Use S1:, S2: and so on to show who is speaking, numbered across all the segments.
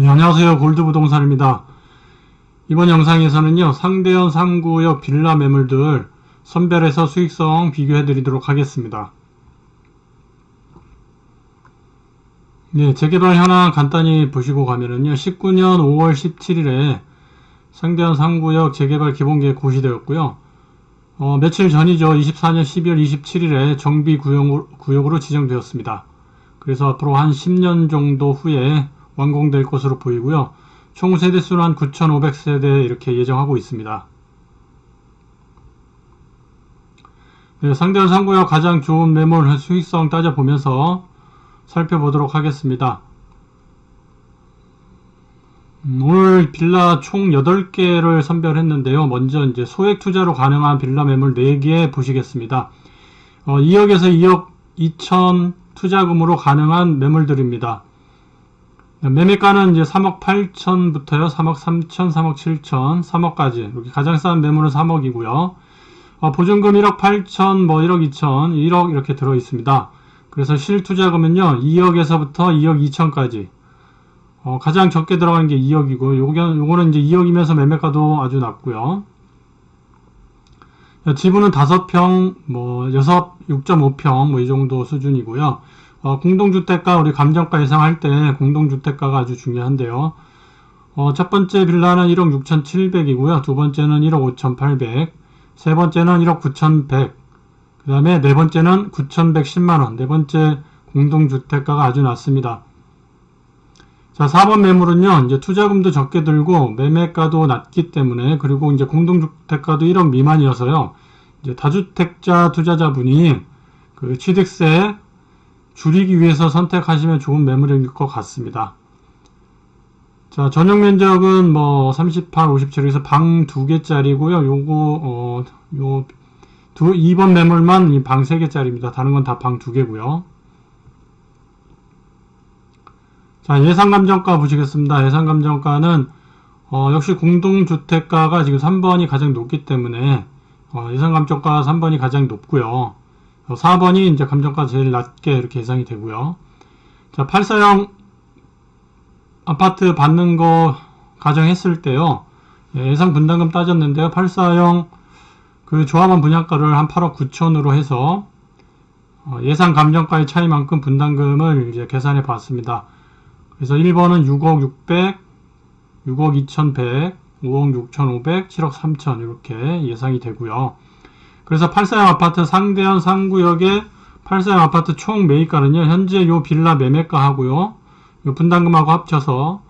S1: 네, 안녕하세요. 골드부동산입니다. 이번 영상에서는요, 상대현 상구역 빌라 매물들 선별해서 수익성 비교해 드리도록 하겠습니다. 네, 재개발 현황 간단히 보시고 가면은요, 19년 5월 17일에 상대현 상구역 재개발 기본계획 고시되었고요. 어, 며칠 전이죠. 24년 12월 27일에 정비 구역, 구역으로 지정되었습니다. 그래서 앞으로 한 10년 정도 후에 완공될 것으로 보이고요. 총 세대수는 한 9,500세대 이렇게 예정하고 있습니다. 네, 상대원 상구역 가장 좋은 매물 수익성 따져보면서 살펴보도록 하겠습니다. 음, 오늘 빌라 총 8개를 선별했는데요. 먼저 이제 소액 투자로 가능한 빌라 매물 4개 보시겠습니다. 어, 2억에서 2억 2천 투자금으로 가능한 매물들입니다. 매매가는 이제 3억 8천부터요. 3억 3천, 3억 7천, 3억까지. 이렇게 가장 싼 매물은 3억이고요. 어, 보증금 1억 8천, 뭐 1억 2천, 1억 이렇게 들어 있습니다. 그래서 실투자금은요. 2억에서부터 2억 2천까지. 어, 가장 적게 들어가는 게 2억이고, 요거, 요거는 이제 2억이면서 매매가도 아주 낮고요. 지분은 5평, 뭐, 6, 6.5평, 뭐, 이 정도 수준이고요. 어, 공동주택가, 우리 감정가 예상할 때 공동주택가가 아주 중요한데요. 어, 첫 번째 빌라는 1억 6,700이고요. 두 번째는 1억 5,800. 세 번째는 1억 9,100. 그 다음에 네 번째는 9,110만원. 네 번째 공동주택가가 아주 낮습니다. 자, 4번 매물은요, 이제 투자금도 적게 들고 매매가도 낮기 때문에, 그리고 이제 공동주택가도 1억 미만이어서요, 이제 다주택자 투자자분이 그 취득세 줄이기 위해서 선택하시면 좋은 매물일 것 같습니다. 자, 전용 면적은 뭐 38, 57에서 방 두 개짜리고요. 요거 어, 요 두, 2번 매물만 이방 3개짜리입니다. 다른 건 다 방 두 개고요. 자, 예상 감정가 보시겠습니다. 예상 감정가는 어, 역시 공동주택가가 지금 3번이 가장 높기 때문에 어, 예상 감정가 3번이 가장 높고요. 4번이 이제 감정가 제일 낮게 이렇게 예상이 되고요. 자, 84형 아파트 받는 거 가정했을 때요. 예, 예상 분담금 따졌는데요. 84형 그 조합원 분양가를 한 8억 9천으로 해서 어, 예상 감정가의 차이만큼 분담금을 이제 계산해 봤습니다. 그래서 1번은 6억 600, 6억 2100, 5억 6500, 7억 3000 이렇게 예상이 되고요. 그래서 84형 아파트 상대현 상구역의 84형 아파트 총 매입가는요. 현재 요 빌라 매매가 하고요. 요 분담금하고 합쳐서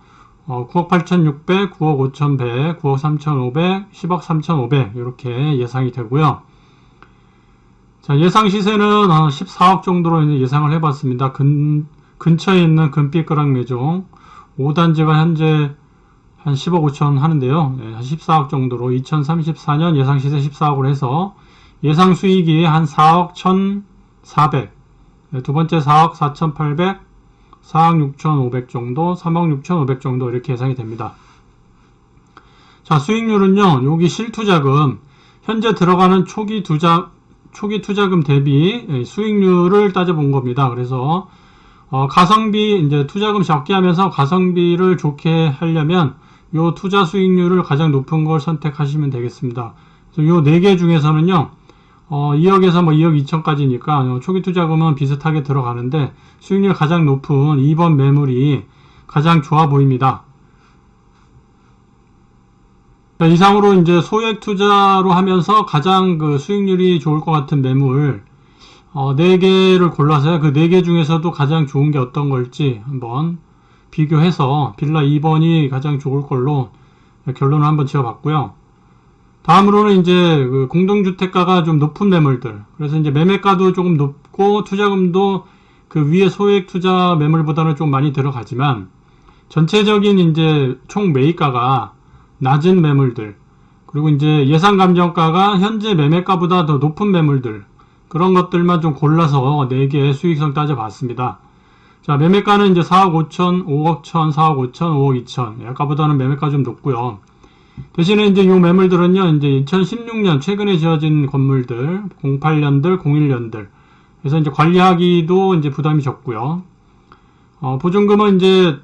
S1: 어, 9억 8,600, 9억 5,100, 9억 3,500, 10억 3,500 이렇게 예상이 되고요. 자, 예상 시세는 14억 정도로 이제 예상을 해봤습니다. 근, 근처에 있는 금빛그랑 매종 5단지가 현재 한 10억 5천 하는데요. 네, 한 14억 정도로 2034년 예상 시세 14억으로 해서 예상 수익이 한 4억 1,400, 네, 두 번째 4억 4,800, 4억 6,500 정도, 3억 6,500 정도 이렇게 예상이 됩니다. 자, 수익률은요. 여기 실투자금 현재 들어가는 초기 투자 초기 투자금 대비 예, 수익률을 따져본 겁니다. 그래서 어, 가성비 이제 투자금 적게 하면서 가성비를 좋게 하려면 요 투자 수익률을 가장 높은 걸 선택하시면 되겠습니다. 요 네 개 중에서는요. 어, 2억에서 뭐 2억 2천까지니까 초기 투자금은 비슷하게 들어가는데 수익률 가장 높은 2번 매물이 가장 좋아 보입니다. 자, 이상으로 이제 소액 투자로 하면서 가장 그 수익률이 좋을 것 같은 매물 어, 4개를 골라서요. 그 4개 중에서도 가장 좋은 게 어떤 걸지 한번 비교해서 빌라 2번이 가장 좋을 걸로 결론을 한번 지어봤고요. 다음으로는 이제 그 공동주택가가 좀 높은 매물들. 그래서 이제 매매가도 조금 높고 투자금도 그 위에 소액 투자 매물보다는 좀 많이 들어가지만 전체적인 이제 총 매입가가 낮은 매물들. 그리고 이제 예상 감정가가 현재 매매가보다 더 높은 매물들. 그런 것들만 좀 골라서 4개의 수익성 따져봤습니다. 자, 매매가는 이제 4억 5천, 5억 1천, 4억 5천, 5억 2천. 아까보다는 매매가 좀 높고요. 대신에 이제 이 매물들은요, 이제 2016년 최근에 지어진 건물들, 08년들, 01년들. 그래서 이제 관리하기도 이제 부담이 적고요. 어, 보증금은 이제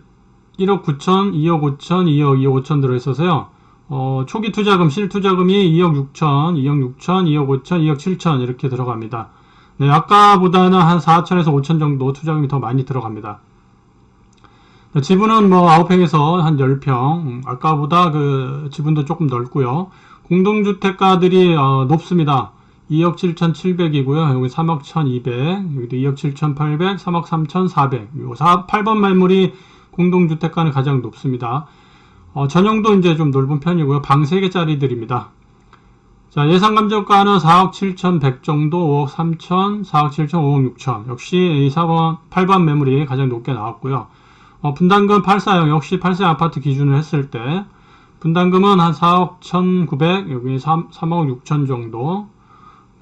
S1: 1억 9천, 2억 5천, 2억, 2억 5천 들어있어서요. 어, 초기 투자금, 실투자금이 2억 6천, 2억 6천, 2억 5천, 2억 7천 이렇게 들어갑니다. 네, 아까보다는 한 4천에서 5천 정도 투자금이 더 많이 들어갑니다. 네, 지분은 뭐 9평에서 한 10평, 음, 아까보다 그 지분도 조금 넓고요. 공동주택가들이 어, 높습니다. 2억 7,700이고요. 여기 3억 1,200, 여기도 2억 7,800, 3억 3,400. 요 4, 8번 말물이 공동주택가는 가장 높습니다. 어, 전용도 이제 좀 넓은 편이고요. 방 3개짜리들입니다. 자, 예상 감정가는 4억 7,100 정도, 5억 3천, 4억 7천, 5억 6천. 역시 이 4번, 8번 매물이 가장 높게 나왔고요. 어, 분담금 8사형, 역시 8세 아파트 기준으로 했을 때, 분담금은 한 4억 1,900, 여기 3, 3억 6천 정도,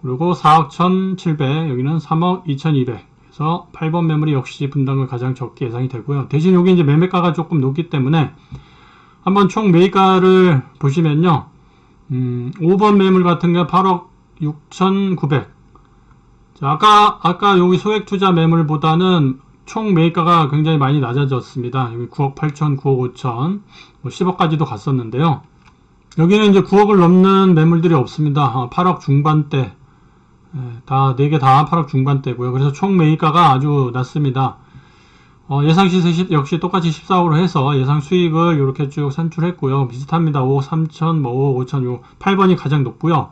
S1: 그리고 4억 1,700, 여기는 3억 2,200. 그래서 8번 매물이 역시 분담금 가장 적게 예상이 되고요. 대신 여기 이제 매매가가 조금 높기 때문에 한번 총 매입가를 보시면요. 음, 5번 매물 같은 게 8억 6,900. 자, 아까, 아까 여기 소액 투자 매물보다는 총 매입가가 굉장히 많이 낮아졌습니다. 여기 9억 8천, 9억 5천, 뭐 10억까지도 갔었는데요. 여기는 이제 9억을 넘는 매물들이 없습니다. 어, 8억 중반대. 예, 다, 4개 다 8억 중반대고요. 그래서 총 매입가가 아주 낮습니다. 어, 예상 시세 시- 역시 똑같이 14억으로 해서 예상 수익을 이렇게 쭉 산출했고요. 비슷합니다. 5억 3천, 뭐 5억 5천, 요 8번이 가장 높고요.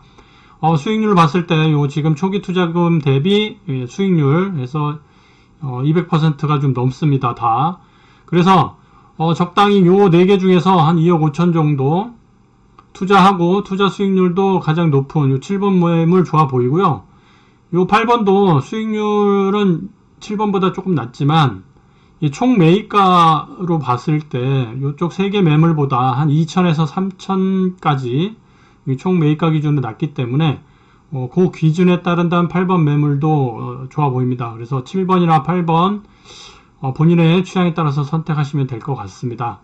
S1: 어, 수익률 봤을 때 요 지금 초기 투자금 대비 예, 수익률에서 어, 200%가 좀 넘습니다. 다. 그래서 어, 적당히 요 4개 중에서 한 2억 5천 정도 투자하고 투자 수익률도 가장 높은 요 7번 매물 좋아 보이고요. 요 8번도 수익률은 7번보다 조금 낮지만 이총 매입가로 봤을 때 이쪽 3개 매물보다 한 2천에서 3천까지 총 매입가 기준으로 낮기 때문에 어, 그 기준에 따른다면 8번 매물도 어, 좋아 보입니다. 그래서 7번이나 8번 어, 본인의 취향에 따라서 선택하시면 될 것 같습니다.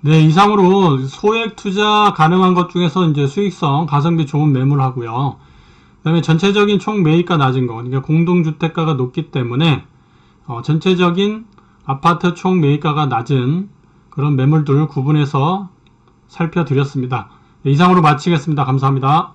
S1: 네, 이상으로 소액 투자 가능한 것 중에서 이제 수익성, 가성비 좋은 매물 하고요. 그다음에 전체적인 총 매입가 낮은 거, 그러니까 공동주택가가 높기 때문에 어, 전체적인 아파트 총 매입가가 낮은 그런 매물들 구분해서 살펴드렸습니다. 네, 이상으로 마치겠습니다. 감사합니다.